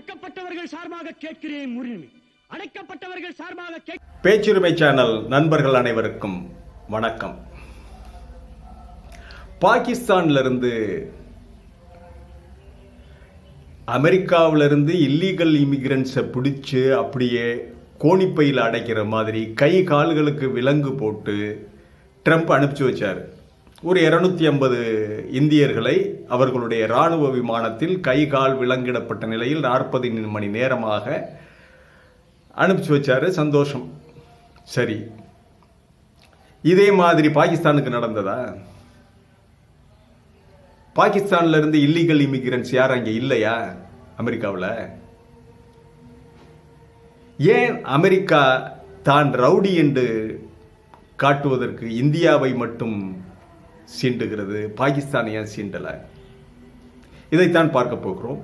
ஒடுக்கப்பட்டவர்கள் சார்பாக கேட்கிறேன் உரிமை அடைக்கப்பட்டவர்கள் சார்பாக பேச்சுரிமை சேனல் நண்பர்கள் அனைவருக்கும் வணக்கம். பாகிஸ்தான்ல அமெரிக்காவிலிருந்து இல்லீகல் இமிகிரண்ட்ஸை பிடிச்சு அப்படியே கோணிப்பையில் அடைக்கிற மாதிரி கை கால்களுக்கு விலங்கு போட்டு ட்ரம்ப் அனுப்பிச்சி வச்சார். ஒரு இருநூத்தி ஐம்பது இந்தியர்களை அவர்களுடைய இராணுவ விமானத்தில் கை கால் விலங்கிடப்பட்ட நிலையில் நாற்பது மணி நேரமாக அனுப்பிச்சு வச்சாரு. சந்தோஷம். சரி. இதே மாதிரி பாகிஸ்தானுக்கு நடந்ததா? பாகிஸ்தான்ல இருந்து இல்லீகல் இமிகிரன்ஸ் யார் அங்கே இல்லையா? அமெரிக்காவில்? ஏன் அமெரிக்கா தான் ரவுடி என்று காட்டுவதற்கு இந்தியாவை மட்டும் சீண்டுகிறது பாகிஸ்தான் ஏன் சீண்டலை? இதைத்தான் பார்க்க போகிறோம்.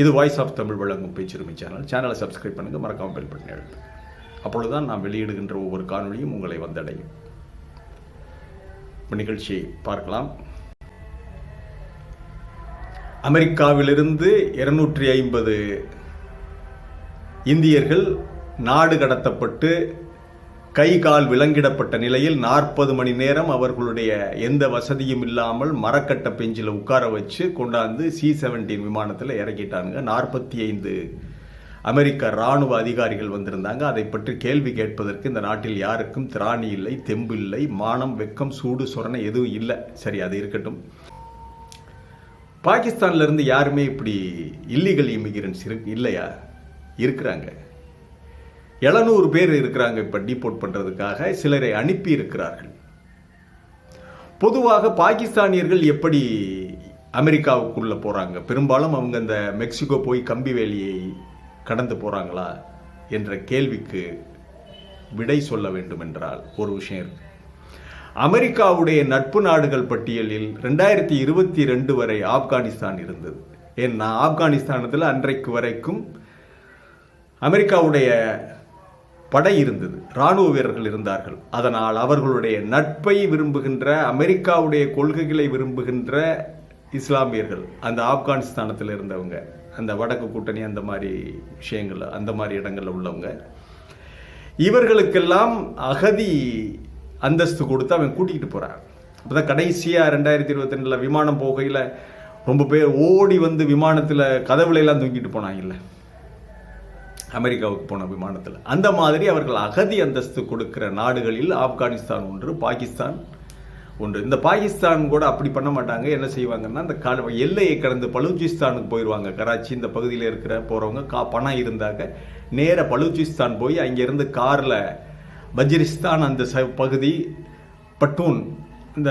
இது வாய்ஸ் ஆஃப் தமிழ் வழங்கும் பேச்சுரிமை சேனல் சேனலை சப்ஸ்கிரைப் பண்ணுங்கள் மறக்காமல் பெல் பட்டன் எழுது அப்பொழுதுதான் நாம் வெளியிடுகின்ற ஒவ்வொரு காணொளியும் உங்களை வந்தடையும். நிகழ்ச்சியை பார்க்கலாம். அமெரிக்காவிலிருந்து இருநூற்றி ஐம்பது இந்தியர்கள் நாடு கடத்தப்பட்டு கை கால் விலங்கிடப்பட்ட நிலையில் நாற்பது மணி நேரம் அவர்களுடைய எந்த வசதியும் இல்லாமல் மரக்கட்ட பெஞ்சில் உட்கார வச்சு கொண்டாந்து சி செவன்டீன் விமானத்தில் இறக்கிட்டாங்க நாற்பத்தி ஐந்து அமெரிக்க ராணுவ அதிகாரிகள் வந்திருந்தாங்க. அதை பற்றி கேள்வி கேட்பதற்கு இந்த நாட்டில் யாருக்கும் திராணி இல்லை தெம்பு இல்லை மானம் வெக்கம் சூடு சொரணை எதுவும் இல்லை. சரி அது இருக்கட்டும். பாகிஸ்தான்லேருந்து யாருமே இப்படி இல்லீகல் இமிகிரன்ஸ் இரு இல்லையா? இருக்கிறாங்க. எழுநூறு பேர் இருக்கிறாங்க இப்போ டிபோர்ட் பண்ணுறதுக்காக சிலரை அனுப்பி இருக்கிறார்கள். பொதுவாக பாகிஸ்தானியர்கள் எப்படி அமெரிக்காவுக்குள்ளே போகிறாங்க பெரும்பாலும் அவங்க அந்த மெக்சிகோ போய் கம்பி வேலியை கடந்து போகிறாங்களா என்ற கேள்விக்கு விடை சொல்ல வேண்டும் என்றால் ஒரு விஷயம் இருக்கு. அமெரிக்காவுடைய நட்பு நாடுகள் பட்டியலில் ரெண்டாயிரத்தி இருபத்தி ரெண்டு வரை ஆப்கானிஸ்தான் இருந்தது. ஏன்னா ஆப்கானிஸ்தானத்தில் அன்றைக்கு வரைக்கும் அமெரிக்காவுடைய படை இருந்தது. ராணுவ வீரர்கள் இருந்தார்கள். அதனால் அவர்களுடைய நட்பை விரும்புகின்ற அமெரிக்காவுடைய கொள்கைகளை விரும்புகின்ற இஸ்லாமியர்கள் அந்த ஆப்கானிஸ்தானத்தில் இருந்தவங்க அந்த வடக்கு கூட்டணி அந்த மாதிரி விஷயங்கள் அந்த மாதிரி இடங்களில் உள்ளவங்க. இவர்களுக்கெல்லாம் அகதி அந்தஸ்து கொடுத்து அவன் கூட்டிகிட்டு போகிறான் அப்போ தான் கடைசியாக ரெண்டாயிரத்தி இருபத்தி ரெண்டில் விமானம் போகையில் ரொம்ப பேர் ஓடி வந்து விமானத்தில் கதவுலையெல்லாம் தூங்கிட்டு தூக்கிட்டு போனாங்கல்ல. அமெரிக்காவுக்கு போன விமானத்தில். அந்த மாதிரி அவர்கள் அகதி அந்தஸ்து கொடுக்கிற நாடுகளில் ஆப்கானிஸ்தான் ஒன்று பாகிஸ்தான் ஒன்று. இந்த பாகிஸ்தான் கூட அப்படி பண்ண மாட்டாங்க. என்ன செய்வாங்கன்னா அந்த கா- எல்லையை கடந்து பலூச்சிஸ்தானுக்கு போயிடுவாங்க கராச்சி இந்த பகுதியில் இருக்கிற போகிறவங்க கா பணம் இருந்தாக்க நேராக பலூச்சிஸ்தான் போய் அங்கேருந்து காரில் வஜிரிஸ்தான் அந்த ச- பகுதி பட்டூன் இந்த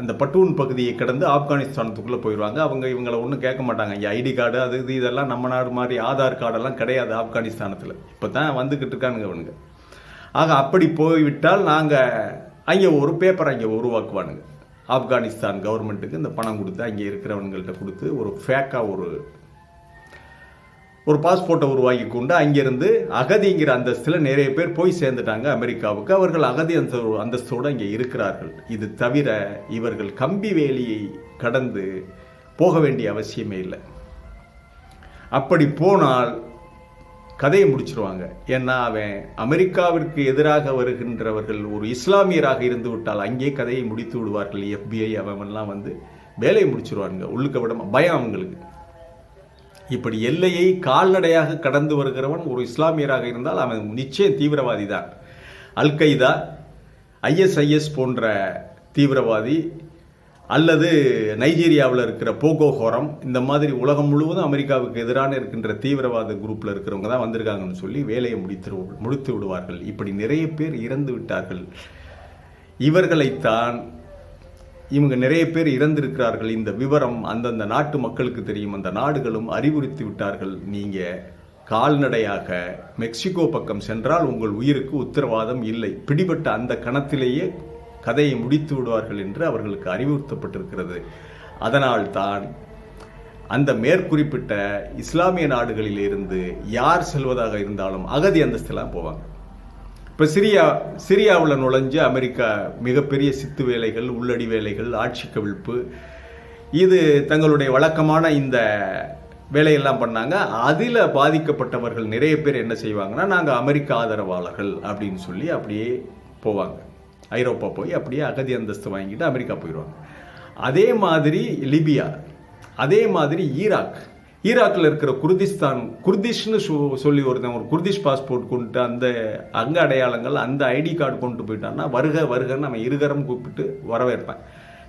அந்த பட்டூன் பகுதியை கடந்து ஆப்கானிஸ்தானத்துக்குள்ளே போயிடுவாங்க அவங்க இவங்களை ஒன்றும் கேட்க மாட்டாங்க. இங்கே ஐடி கார்டு அது இது இதெல்லாம் நம்ம நாடு மாதிரி ஆதார் கார்டெல்லாம் கிடையாது ஆப்கானிஸ்தானத்தில். இப்போ தான் வந்துக்கிட்டு இருக்கானுங்க அவனுங்க ஆக அப்படி போய்விட்டால் நாங்கள் அங்கே ஒரு பேப்பரை அங்கே உருவாக்குவானுங்க. ஆப்கானிஸ்தான் கவர்மெண்ட்டுக்கு இந்த பணம் கொடுத்து அங்கே இருக்கிறவங்கள்ட்ட கொடுத்து ஒரு ஃபேக்காக ஒரு ஒரு பாஸ்போர்ட்டை உருவாக்கி கொண்டு அங்கிருந்து அகதிங்கிற அந்தஸ்தில் நிறைய பேர் போய் சேர்ந்துட்டாங்க அமெரிக்காவுக்கு. அவர்கள் அகதி அந்த அந்தஸ்தோடு அங்கே இருக்கிறார்கள். இது தவிர இவர்கள் கம்பி வேலியை கடந்து போக வேண்டிய அவசியமே இல்லை. அப்படி போனால் கதையை முடிச்சிருவாங்க. ஏன்னா அவன் அமெரிக்காவிற்கு எதிராக வருகின்றவர்கள் ஒரு இஸ்லாமியராக இருந்து விட்டால் அங்கே கதையை முடித்து விடுவார்கள். எஃபிஐ அவன்லாம் வந்து வேலையை முடிச்சிருவாருங்க. உள்ளுக்க விட பயம் அவங்களுக்கு. இப்படி எல்லையை கால்நடையாக கடந்து வருகிறவன் ஒரு இஸ்லாமியராக இருந்தால் அவன் நிச்சயம் தீவிரவாதி தான் அல் கைதா ஐஎஸ்ஐஎஸ் போன்ற தீவிரவாதி அல்லது நைஜீரியாவில் இருக்கிற போகோ ஹோரம் இந்த மாதிரி உலகம் முழுவதும் அமெரிக்காவுக்கு எதிரான இருக்கின்ற தீவிரவாத குரூப்பில் இருக்கிறவங்க தான் வந்திருக்காங்கன்னு சொல்லி வேலையை முடித்து முடித்து விடுவார்கள். இப்படி நிறைய பேர் இறந்து விட்டார்கள். இவர்களைத்தான் இவங்க நிறைய பேர் இறந்திருக்கிறார்கள். இந்த விவரம் அந்தந்த நாட்டு மக்களுக்கு தெரியும். அந்த நாடுகளும் அறிவுறுத்தி விட்டார்கள். நீங்கள் கால்நடையாக மெக்சிகோ பக்கம் சென்றால் உங்கள் உயிருக்கு உத்தரவாதம் இல்லை. பிடிபட்ட அந்த கணத்திலேயே கதையை முடித்து விடுவார்கள் என்று அவர்களுக்கு அறிவுறுத்தப்பட்டிருக்கிறது. அதனால் தான் அந்த மேற்குறிப்பிட்ட இஸ்லாமிய நாடுகளில் இருந்து யார் செல்வதாக இருந்தாலும் அகதி அந்தஸ்தெல்லாம் போவாங்க. இப்போ சிரியா சிரியாவில் நுழைஞ்சு அமெரிக்கா மிகப்பெரிய சித்து வேலைகள் உள்ளடி வேலைகள் ஆட்சி கவிழ்ப்பு இது தங்களுடைய வழக்கமான இந்த வேலையெல்லாம் பண்ணாங்க. அதில் பாதிக்கப்பட்டவர்கள் நிறைய பேர் என்ன செய்வாங்கன்னா நாங்கள் அமெரிக்க ஆதரவாளர்கள் அப்படின்னு சொல்லி அப்படியே போவாங்க. ஐரோப்பா போய் அப்படியே அகதி அந்தஸ்து வாங்கிட்டு அமெரிக்கா போயிடுவாங்க. அதே மாதிரி லிபியா அதே மாதிரி ஈராக் ஈராக்கில் இருக்கிற குர்திஸ்தான் குர்திஷ்னு சொ- சொல்லி ஒருத்தன் ஒரு குர்திஷ் பாஸ்போர்ட் கொண்டுட்டு அந்த அங்க அடையாளங்கள் அந்த ஐடி கார்டு கொண்டு போயிட்டான்னா வருக வருகன்னு அவன் இருகரம் கூப்பிட்டு வரவேற்பேன்.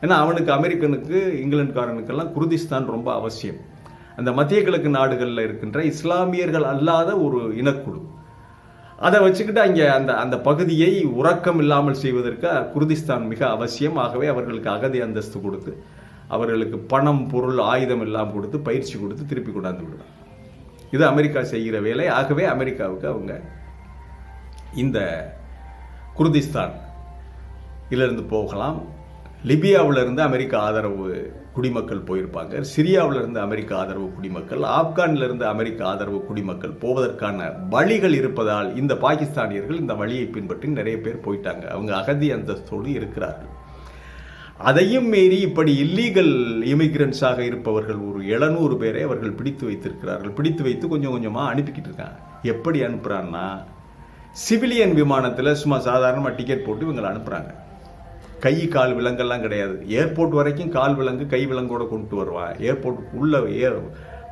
ஏன்னா அவனுக்கு அமெரிக்கனுக்கு இங்கிலாந்துக்காரனுக்கெல்லாம் குர்திஸ்தான் ரொம்ப அவசியம். அந்த மத்திய கிழக்கு நாடுகளில் இருக்கின்ற இஸ்லாமியர்கள் அல்லாத ஒரு இனக்குழு. அதை வச்சுக்கிட்டு அங்கே அந்த அந்த பகுதியை உறக்கம் இல்லாமல் செய்வதற்கு குர்திஸ்தான் மிக அவசியம். ஆகவே அவர்களுக்கு அகதி அந்தஸ்து கொடுத்து அவர்களுக்கு பணம் பொருள் ஆயுதம் எல்லாம் கொடுத்து பயிற்சி கொடுத்து திருப்பி கொண்டாந்து விடுவாங்க இது அமெரிக்கா செய்கிற வேலை. ஆகவே அமெரிக்காவுக்கு அவங்க இந்த குர்திஸ்தான் இதிலிருந்து போகலாம். லிபியாவிலிருந்து அமெரிக்க ஆதரவு குடிமக்கள் போயிருப்பாங்க. சிரியாவிலிருந்து அமெரிக்க ஆதரவு குடிமக்கள் ஆப்கானிலிருந்து அமெரிக்க ஆதரவு குடிமக்கள் போவதற்கான வழிகள் இருப்பதால் இந்த பாகிஸ்தானியர்கள் இந்த வழியை பின்பற்றி நிறைய பேர் போயிட்டாங்க. அவங்க அகதி அந்தஸ்தோடு இருக்கிறார்கள். அதையும் மீறி இப்படி இல்லீகல் இமிகிரண்ட்ஸாக இருப்பவர்கள் ஒரு எழுநூறு பேரை அவர்கள் பிடித்து வைத்திருக்கிறார்கள். பிடித்து வைத்து கொஞ்சம் கொஞ்சமாக அனுப்பிக்கிட்டு இருக்காங்க. எப்படி அனுப்புகிறான்னா சிவிலியன் விமானத்தில் சும்மா சாதாரணமாக டிக்கெட் போட்டு இவங்களை அனுப்புகிறாங்க கை கால் விலங்கெல்லாம் கிடையாது. ஏர்போர்ட் வரைக்கும் கால் விலங்கு கை விலங்கோட கொண்டு வருவான் ஏர்போர்ட் உள்ளே ஏர்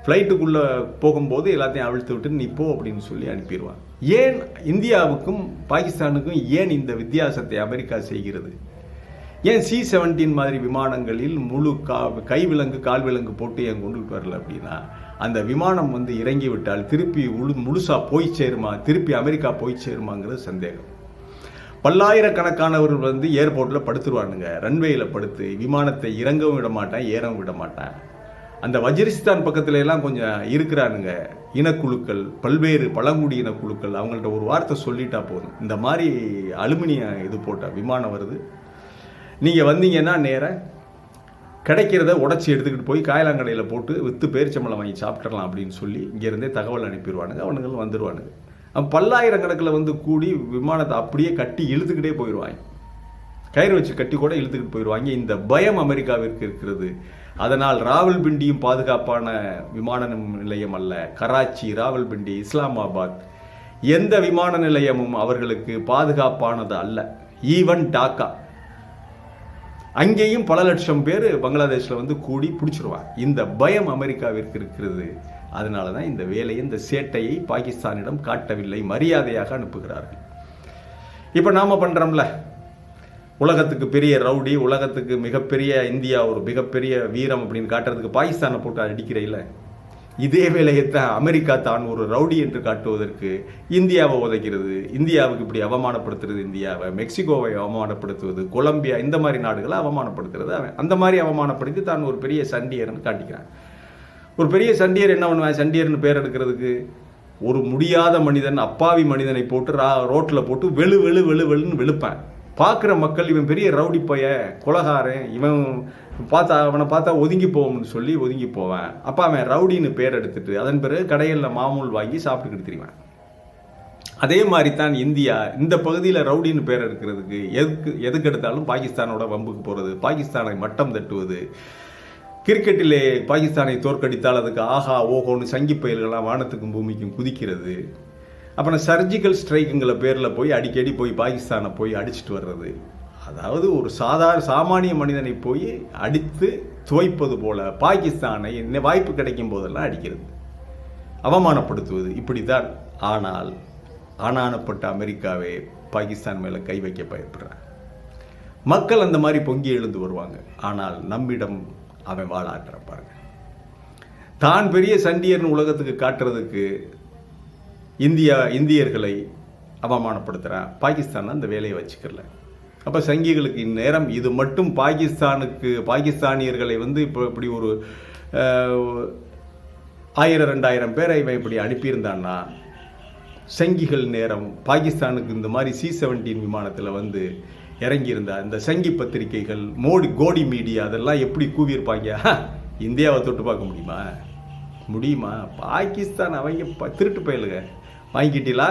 ஃப்ளைட்டுக்குள்ளே போகும்போது எல்லாத்தையும் அவிழ்த்து விட்டு நீ போ அப்படின்னு சொல்லி அனுப்பிடுவான் ஏன் இந்தியாவுக்கும் பாகிஸ்தானுக்கும் ஏன் இந்த வித்தியாசத்தை அமெரிக்கா செய்கிறது? ஏன் சி செவன்டீன் மாதிரி விமானங்களில் முழு கா கை விலங்கு கால் விலங்கு போட்டு ஏன் கொண்டுகிட்டு வரல அப்படின்னா அந்த விமானம் வந்து இறங்கி விட்டால் திருப்பி முழு முழுசாக போய் சேருமா திருப்பி அமெரிக்கா போய் சேருமாங்கிறது சந்தேகம். பல்லாயிரக்கணக்கானவர்கள் வந்து ஏர்போர்ட்டில் படுத்துருவானுங்க. ரன்வேயில் படுத்து விமானத்தை இறங்கவும் விட மாட்டேன் ஏறவும் விட மாட்டேன். அந்த வஜிரிஸ்தான் பக்கத்துல எல்லாம் கொஞ்சம் இருக்கிறானுங்க. இனக்குழுக்கள் பல்வேறு பழங்குடி இனக்குழுக்கள் அவங்கள்ட்ட ஒரு வார்த்தை சொல்லிட்டா போதும். இந்த மாதிரி அலுமினிய இது போட்ட விமானம் வருது. நீங்கள் வந்தீங்கன்னா நேராக கிடைக்கிறத உடச்சி எடுத்துக்கிட்டு போய் காயலாங்கடையில் போட்டு விற்று பேரிச்சம்பளம் வாங்கி சாப்பிட்றலாம் அப்படின்னு சொல்லி இங்கேருந்தே தகவல் அனுப்பிடுவானுங்க. அவனுங்களும் வந்துடுவானுங்க பல்லாயிரக்கணக்கில் வந்து கூடி விமானத்தை அப்படியே கட்டி இழுத்துக்கிட்டே போயிடுவாங்க. கயிறு வச்சு கட்டி கூட இழுத்துக்கிட்டு போயிடுவாங்க. இந்த பயம் அமெரிக்காவிற்கு இருக்கிறது. அதனால் ராவல்பிண்டியும் பாதுகாப்பான விமான நிலையம் அல்ல. கராச்சி ராவல்பிண்டி இஸ்லாமாபாத் எந்த விமான நிலையமும் அவர்களுக்கு பாதுகாப்பானது அல்ல. ஈவன் டாக்கா. அங்கேயும் பல லட்சம் பேர் பங்களாதேஷில் வந்து கூடி பிடிச்சிருவாங்க. இந்த பயம் அமெரிக்காவிற்கு இருக்கிறது. அதனால தான் இந்த வேலையை இந்த சேட்டையை பாகிஸ்தானிடம் காட்டவில்லை மரியாதையாக அனுப்புகிறார்கள். இப்போ நாம் பண்ணுறோம்ல உலகத்துக்கு பெரிய ரவுடி உலகத்துக்கு மிகப்பெரிய இந்தியா ஒரு மிகப்பெரிய வீரம் அப்படின்னு காட்டுறதுக்கு பாகிஸ்தானை போட்டு அடிக்கிறையில். இதே வேலையைத்தான் அமெரிக்கா தான் ஒரு ரவுடி என்று காட்டுவதற்கு இந்தியாவை உதைக்கிறது. இந்தியாவுக்கு இப்படி அவமானப்படுத்துறது இந்தியாவை மெக்சிகோவை அவமானப்படுத்துவது கொலம்பியா இந்த மாதிரி நாடுகளை அவமானப்படுத்துறது அவன். அந்த மாதிரி அவமானப்படுத்தி தான் ஒரு பெரிய சண்டியர்னு காட்டிக்கிறான். ஒரு பெரிய சண்டியர் என்ன பண்ணுவான்? சண்டியர்னு பேர் எடுக்கிறதுக்கு ஒரு முடியாத மனிதன் அப்பாவி மனிதனை போட்டு ரா ரோட்டில் போட்டு வெளு வெளு வெளு வெளுன்னு வெளுப்பேன். பார்க்குற மக்கள் இவன் பெரிய ரவுடி பைய குலகாரன் இவன் பார்த்தா அவனை பார்த்தா ஒதுங்கி போவோம்னு சொல்லி ஒதுங்கி போவேன். அப்போ அவன் ரவுடின்னு பேர் எடுத்துட்டு அதன் பிறகு கடைகளில் மாமூல் வாங்கி சாப்பிட்டுக்கிட்டு திரிவேன். அதே மாதிரி தான் இந்தியா இந்த பகுதியில் ரவுடின்னு பேர் எடுக்கிறதுக்கு எதுக்கு எதுக்கு எடுத்தாலும் பாகிஸ்தானோட வம்புக்கு போகிறது பாகிஸ்தானை மட்டம் தட்டுவது. கிரிக்கெட்டிலே பாகிஸ்தானை தோற்கடித்தால் அதுக்கு ஆஹா ஓஹோன்னு சங்கி பயிர்கள்லாம் வானத்துக்கும் பூமிக்கும் குதிக்கிறது. அப்புறம் சர்ஜிக்கல் ஸ்ட்ரைக்குங்கிற பேரில் போய் அடிக்கடி போய் பாகிஸ்தானை போய் அடிச்சிட்டு வர்றது. அதாவது ஒரு சாதாரண சாமானிய மனிதனை போய் அடித்து துவைப்பது போல பாகிஸ்தானை என்ன வாய்ப்பு கிடைக்கும் போதெல்லாம் அடிக்கிறது. அவமானப்படுத்துவது இப்படி தான் ஆனால் ஆனானப்பட்ட அமெரிக்காவே பாகிஸ்தான் மேலே கை வைக்க பயப்படுறாங்க. மக்கள் அந்த மாதிரி பொங்கி எழுந்து வருவாங்க. ஆனால் நம்மிடம் அவன் வாழாட்டுறப்பாருங்க தான் பெரிய சண்டியர்னு உலகத்துக்கு காட்டுறதுக்கு இந்தியா இந்தியர்களை அவமானப்படுத்துகிறான் பாகிஸ்தான் அந்த வேலையை வச்சுக்கல அப்போ சங்கிகளுக்கு இந்நேரம் இது மட்டும் பாகிஸ்தானுக்கு பாகிஸ்தானியர்களை வந்து இப்போ இப்படி ஒரு ஆயிரம் ரெண்டாயிரம் பேரை இவன் இப்படி அனுப்பியிருந்தான்னா சங்கிகள் நேரம் பாகிஸ்தானுக்கு இந்த மாதிரி சி செவன்டீன் விமானத்தில் வந்து இறங்கியிருந்தா இந்த சங்கி பத்திரிகைகள் மோடி கோடி மீடியா அதெல்லாம் எப்படி கூவியிருப்பாங்க? இந்தியாவை தொட்டு பார்க்க முடியுமா? முடியுமா? பாகிஸ்தான் அவங்க ப- திருட்டு பயலுங்க. வாங்கிக்கிட்டீங்களா?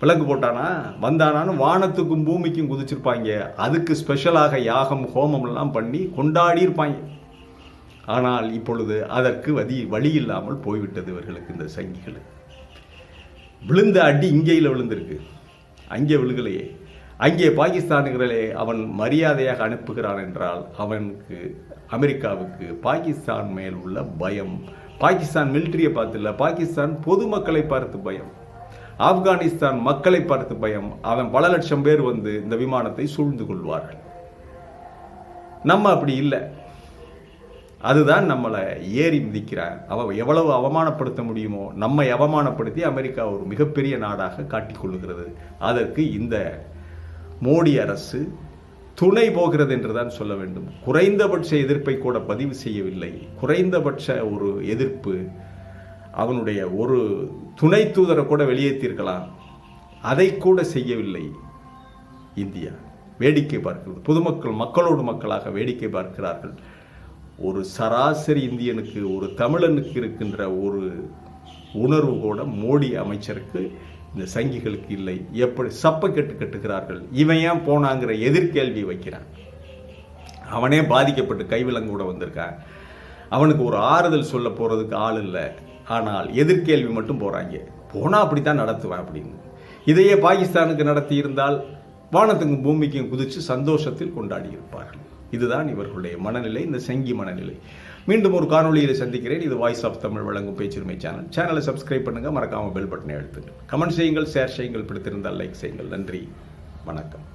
விலங்கு போட்டானா? வந்தானான்னு வானத்துக்கும் பூமிக்கும் குதிச்சிருப்பாங்க. அதுக்கு ஸ்பெஷலாக யாகம் ஹோமம்லாம் பண்ணி கொண்டாடி இருப்பாங்க. ஆனால் இப்பொழுது அதற்கு வதி வழி இல்லாமல் போய்விட்டது இவர்களுக்கு இந்த சங்கிகளுக்கு விழுந்த அடி இங்கேயில் விழுந்திருக்கு. அங்கே விழுகலையே. அங்கே பாகிஸ்தானுகளே அவன் மரியாதையாக அனுப்புகிறான் என்றால் அவனுக்கு அமெரிக்காவுக்கு பாகிஸ்தான் மேல் உள்ள பயம். பாகிஸ்தான் மிலிட்டரியை பார்த்து இல்லை பாகிஸ்தான் பொதுமக்களை பார்த்து பயம். ஆப்கானிஸ்தான் மக்களை பார்த்து பயம் அவன் பல லட்சம் பேர் வந்து இந்த விமானத்தை சூழ்ந்து கொள்வார்கள். நம்ம அப்படி இல்லை. அதுதான் நம்மளை ஏறி மிதிக்கிறான் அவ எவ்வளவு அவமானப்படுத்த முடியுமோ நம்மை அவமானப்படுத்தி அமெரிக்கா ஒரு மிகப்பெரிய நாடாக காட்டிக்கொள்ளுகிறது அதற்கு இந்த மோடி அரசு துணை போகிறது என்றுதான் சொல்ல வேண்டும். குறைந்தபட்ச எதிர்ப்பை கூட பதிவு செய்யவில்லை. குறைந்தபட்ச ஒரு எதிர்ப்பு அவனுடைய ஒரு துணை தூதரை கூட வெளியேற்றிருக்கலாம். அதை கூட செய்யவில்லை இந்தியா. வேடிக்கை பார்க்கிறது. பொதுமக்கள் மக்களோடு மக்களாக வேடிக்கை பார்க்கிறார்கள். ஒரு சராசரி இந்தியனுக்கு ஒரு தமிழனுக்கு இருக்கின்ற ஒரு உணர்வு கூட மோடி அமைச்சருக்கு இந்த சங்கிகளுக்கு இல்லை. எப்படி சப்ப கெட்டு கட்டுகிறார்கள். இவன் ஏன் போனாங்கிற எதிர்கேள்வி வைக்கிறான். அவனே பாதிக்கப்பட்டு கைவிலங்கு கூட வந்திருக்கான். அவனுக்கு ஒரு ஆறுதல் சொல்ல போகிறதுக்கு ஆள் இல்லை. ஆனால் எதிர்கேள்வி மட்டும் போகிறாங்க போனால் அப்படி அப்படித்தான் நடத்துவேன் அப்படின்னு. இதையே பாகிஸ்தானுக்கு நடத்தி இருந்தால் வானத்துக்கும் பூமிக்கும் குதித்து சந்தோஷத்தில் கொண்டாடி இருப்பார்கள் இதுதான் இவர்களுடைய மனநிலை இந்த சங்கி மனநிலை. மீண்டும் ஒரு காணொளியில் சந்திக்கிறேன். இது வாய்ஸ் ஆஃப் தமிழ் வழங்கும் பேச்சுரிமை சேனல். சேனலை சப்ஸ்கிரைப் பண்ணுங்க. மறக்காமல் பெல் பட்டனை எழுத்துங்கள் கமெண்ட் செய்யுங்கள் ஷேர் செய்யுங்கள். பிடித்திருந்தால் லைக் செய்யுங்கள். நன்றி. வணக்கம்.